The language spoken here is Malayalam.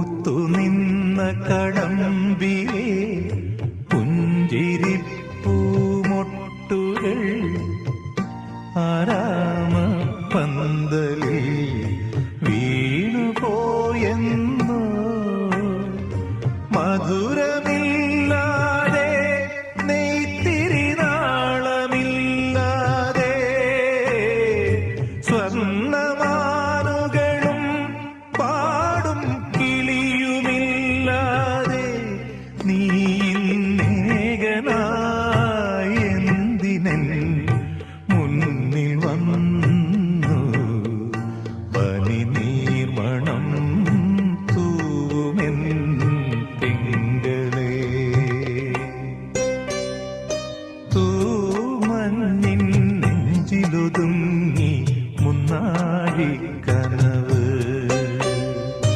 പൂത്തുനിന്ന കടമ്പിയെ പുഞ്ചിരിപ്പൂമൊട്ടുകൾ ആരാമ പന്തലിൽ വീണുപോയെന്നു? മധുരമില്ലാതെ നെയ്ത്തിരിനാളമില്ലാതെ സ്വർണമാ കുഞ്ഞി മുന്നാരിക്കന